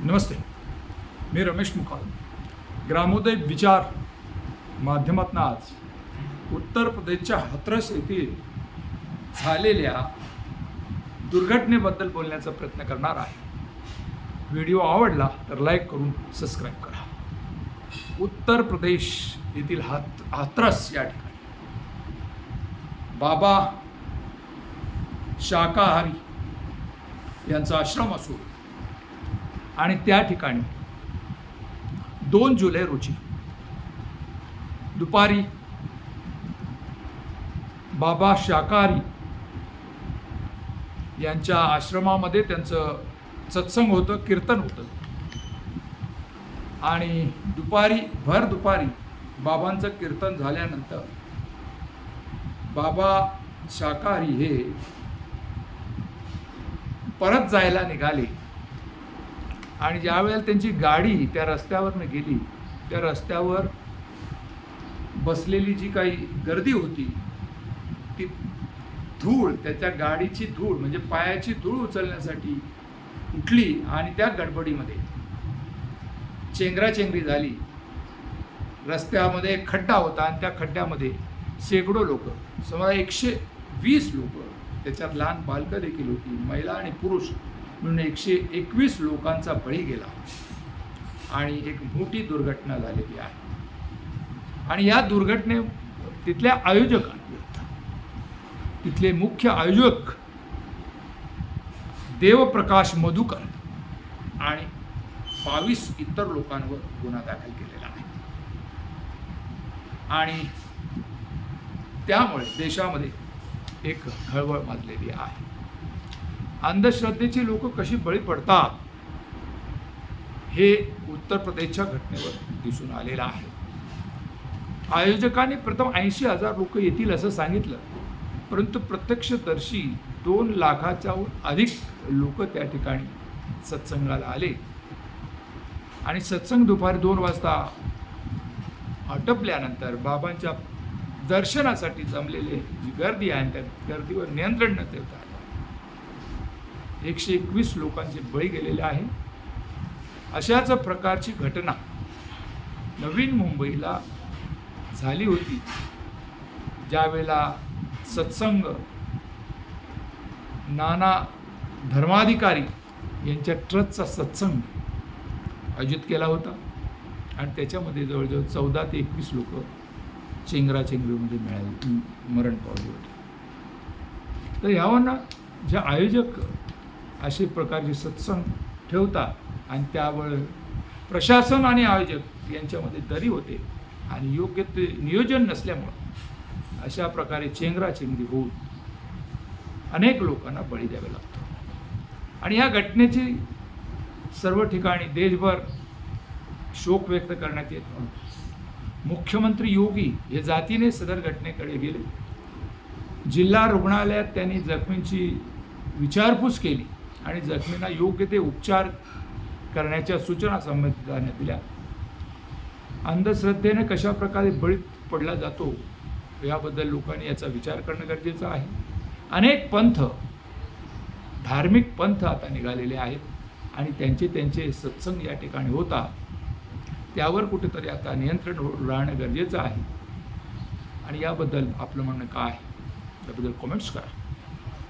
नमस्ते मी रमेश मुखाल ग्रामोदय विचार माध्यमातून आज उत्तर प्रदेशच्या हाथरस येथील झालेल्या दुर्घटनेबद्दल बोलण्याचा प्रयत्न करणार आहे. व्हिडिओ आवडला तर लाईक करून सबस्क्राईब करा. उत्तर प्रदेश येथील हात हाथरस या ठिकाणी. बाबा शाकाहारी यांचा आश्रम असून आणि त्या ठिकाणी दोन जुलै रोजी दुपारी बाबा शाकाहारी यांच्या आश्रमामध्ये त्यांचं सत्संग होतं कीर्तन होतं. आणि दुपारी भर दुपारी बाबांचं कीर्तन झाल्यानंतर बाबा शाकाहारी हे परत जायला निघाले. आणि ज्या वेळेला त्यांची गाडी त्या रस्त्यावरनं गेली त्या रस्त्यावर बसलेली जी काही गर्दी होती ती धूळ त्याच्या गाडीची धूळ म्हणजे पायाची धूळ उचलण्यासाठी उठली आणि त्या गडबडीमध्ये चेंगराचेंगरी झाली. रस्त्यामध्ये एक खड्डा होता आणि त्या खड्ड्यामध्ये शेकडो लोक समजा एकशे वीस लोक त्याच्यात लहान बालकं देखील होती महिला आणि पुरुष. म्हणून एकशे एकवीस लोकांचा बळी गेला. आणि एक मोठी दुर्घटना झालेली आहे. आणि या दुर्घटने तिथल्या आयोजकांनी तिथले मुख्य आयोजक देवप्रकाश मधुकर आणि बावीस इतर लोकांवर गुन्हा दाखल केलेला आहे. आणि त्यामुळे देशामध्ये एक हळवळ माजलेली आहे. अंधश्रद्धेची लोक कशी बळी पडतात हे उत्तर प्रदेशच्या घटनेवर दिसून आलेलं आहे. आयोजकांनी प्रथम ऐंशी हजार लोक येतील असं सांगितलं परंतु प्रत्यक्षदर्शी दोन लाखाच्याहून अधिक लोक त्या ठिकाणी सत्संगाला आले. आणि सत्संग दुपारी दोन वाजता आटपल्यानंतर बाबांच्या दर्शनासाठी जमलेले जी गर्दी आहे त्या गर्दीवर नियंत्रण न ठेवता एकशे एकवीस लोकांचे बळी गेलेले आहे. अशाच प्रकारची घटना नवीन मुंबईला झाली होती. ज्यावेळेला सत्संग नाना धर्माधिकारी यांच्या ट्रस्टचा सत्संग आयोजित केला होता. आणि त्याच्यामध्ये जवळजवळ चौदा ते एकवीस लोक चेंगराचेंगरीमध्ये मिळाले मरण पावले होते. तर ह्यावर ज्या आयोजक असे प्रकारचे सत्संग ठेवतात. आणि त्यावर प्रशासन आणि आयोजक यांच्यामध्ये दरी होते. आणि योग्य ते नियोजन नसल्यामुळं अशा प्रकारे चेंगराचेंगरी होऊन अनेक लोकांना बळी द्यावे लागतो. आणि या घटनेची सर्व ठिकाणी देशभर शोक व्यक्त करण्यात येत मुख्यमंत्री योगी हे जातीने सदर घटनेकडे गेले. जिल्हा रुग्णालयात त्यांनी जखमींची विचारपूस केली. आणि जखमींना योग्य ते उपचार करण्याच्या सूचना संबंधितांना दिल्या. अंधश्रद्धेने कशा प्रकारे बळी पडला जातो याबद्दल लोकांनी याचा विचार करणं गरजेचं आहे. अनेक पंथ धार्मिक पंथ आता निघालेले आहेत आणि त्यांचे त्यांचे सत्संग या ठिकाणी होता त्यावर कुठेतरी आता नियंत्रण राहणं गरजेचं आहे. आणि याबद्दल आपलं म्हणणं काय त्याबद्दल कॉमेंट्स करा.